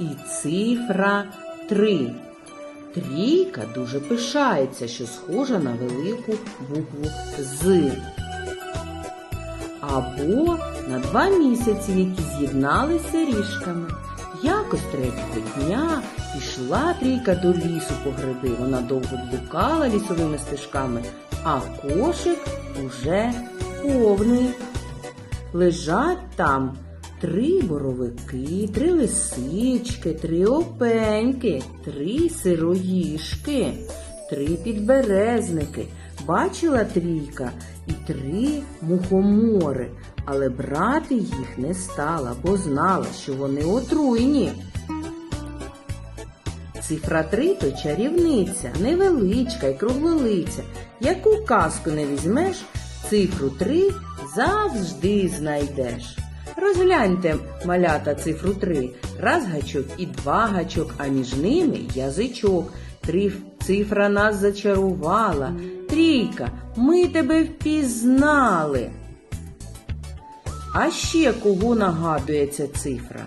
і цифра 3. Трійка дуже пишається, що схожа на велику букву З. Або на два місяці, які з'єдналися ріжками. Якось третього дня пішла трійка до лісу по гриби. Вона довго блукала лісовими стежками, а кошик уже повний. Лежать там три боровики, три лисички, три опеньки, три сироїшки, три підберезники. Бачила трійка і три мухомори, але брати їх не стала, бо знала, що вони отруйні. Цифра три то чарівниця, невеличка і круглолиця. Яку казку не візьмеш, цифру три завжди знайдеш. Розгляньте, малята, цифру три. Раз гачок і два гачок, а між ними язичок. Три цифра нас зачарувала. Трійка, ми тебе впізнали. А ще кого нагадує ця цифра?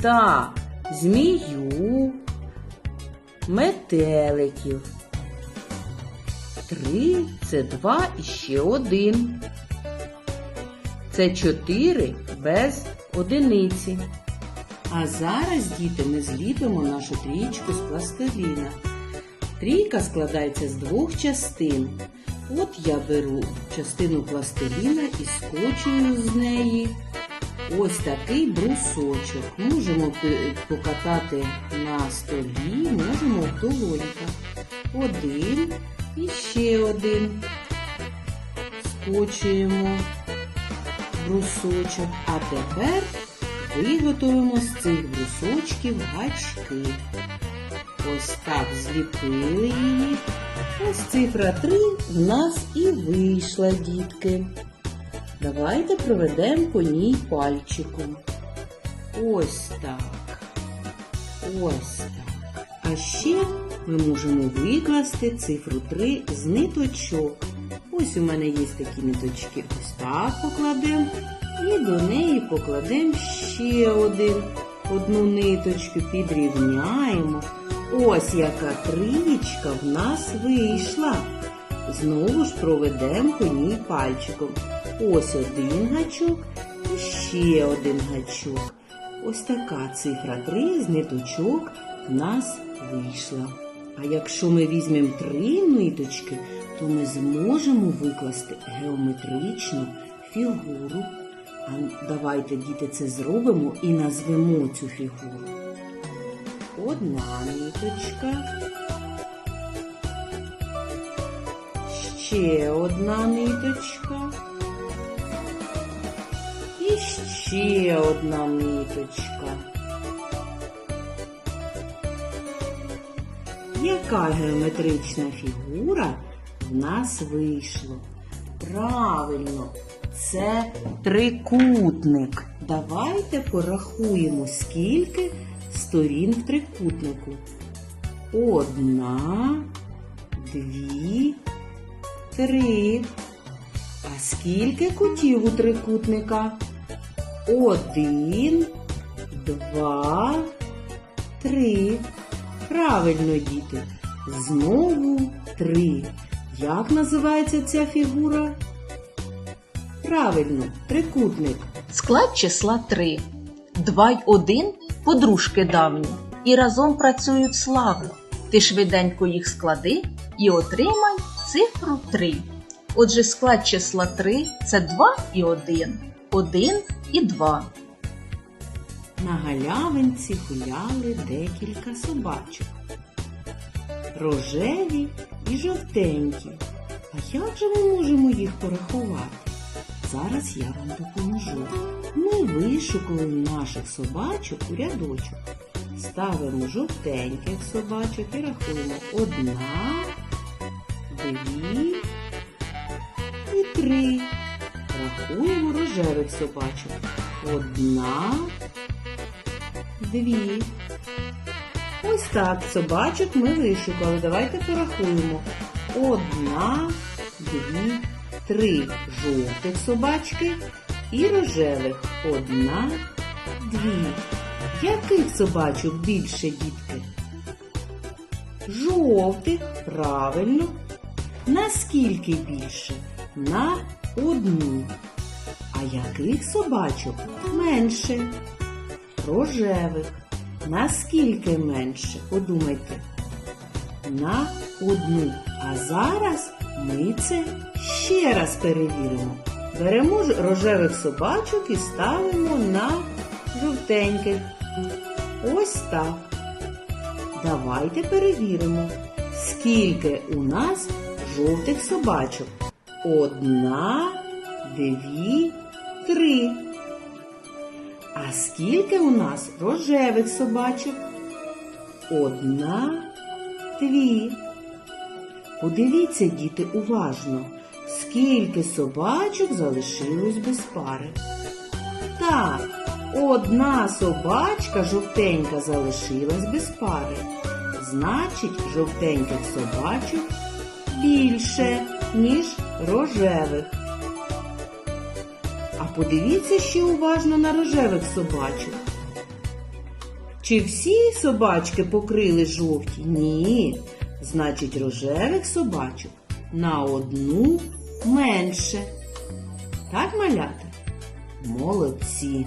Так, змію, метеликів. Три це два і ще один. Це чотири без одиниці. А зараз, діти, ми зліпимо нашу трійку з пластиліна. Трійка складається з двох частин. От я беру частину пластиліна і скочую з неї ось такий брусочок. Можемо покатати на столі, можемо в долоньках. Один і ще один. Скочуємо брусочок. А тепер виготовимо з цих брусочків гачки. Ось так зліпили її. Ось цифра 3 в нас і вийшла, дітки. Давайте проведемо по ній пальчиком. Ось так. Ось так. А ще ми можемо викласти цифру 3 з ниточок. Ось у мене є такі ниточки. Ось так покладемо. І до неї покладемо ще один, одну ниточку, підрівняємо. Ось яка трічка в нас вийшла. Знову ж проведемо по ній пальчиком. Ось один гачок і ще один гачок. Ось така цифра 3 з ниточок в нас вийшла. А якщо ми візьмемо три ниточки, то ми зможемо викласти геометричну фігуру. А давайте, діти, це зробимо і назвемо цю фігуру. Одна ниточка. Ще одна ниточка. І ще одна ниточка. Яка геометрична фігура в нас вийшла? Правильно, це трикутник. Давайте порахуємо, скільки сторін в трикутнику. Одна, дві, три. А скільки кутів у трикутника? Один, два, три. Правильно, діти. Знову три. Як називається ця фігура? Правильно, трикутник. Склад числа 3. 2 й 1 – подружки давні і разом працюють славно. Ти швиденько їх склади і отримай цифру 3. Отже, склад числа 3 – це 2 і 1, 1 і 2. На галявинці гуляли декілька собачок. Рожеві і жовтенькі. А як же ми можемо їх порахувати? Зараз я вам допоможу. Ми вишукуємо наших собачок у рядочок. Ставимо жовтеньких собачок і рахуємо одна, дві і три. Рахуємо рожевих собачок. Одна, дві. Ось так собачок ми вишукали. Давайте порахуємо. Одна, дві, три жовтих собачки і рожевих. Одна, дві. Яких собачок більше, дітки? Жовтих, правильно. Наскільки більше? На одну. А яких собачок менше? Рожевих. Наскільки менше? Подумайте. На одну. А зараз ми це ще раз перевіримо. Беремо рожевих собачок і ставимо на жовтеньких. Ось так. Давайте перевіримо, скільки у нас жовтих собачок. Одна, дві, три. А скільки у нас рожевих собачок? Одна, дві. Подивіться, діти, уважно, скільки собачок залишилось без пари. Так, одна собачка жовтенька залишилась без пари. Значить, жовтеньких собачок більше, ніж рожевих. А подивіться ще уважно на рожевих собачок. Чи всі собачки покрили жовті? Ні. Значить, рожевих собачок на одну менше. Так, малята? Молодці.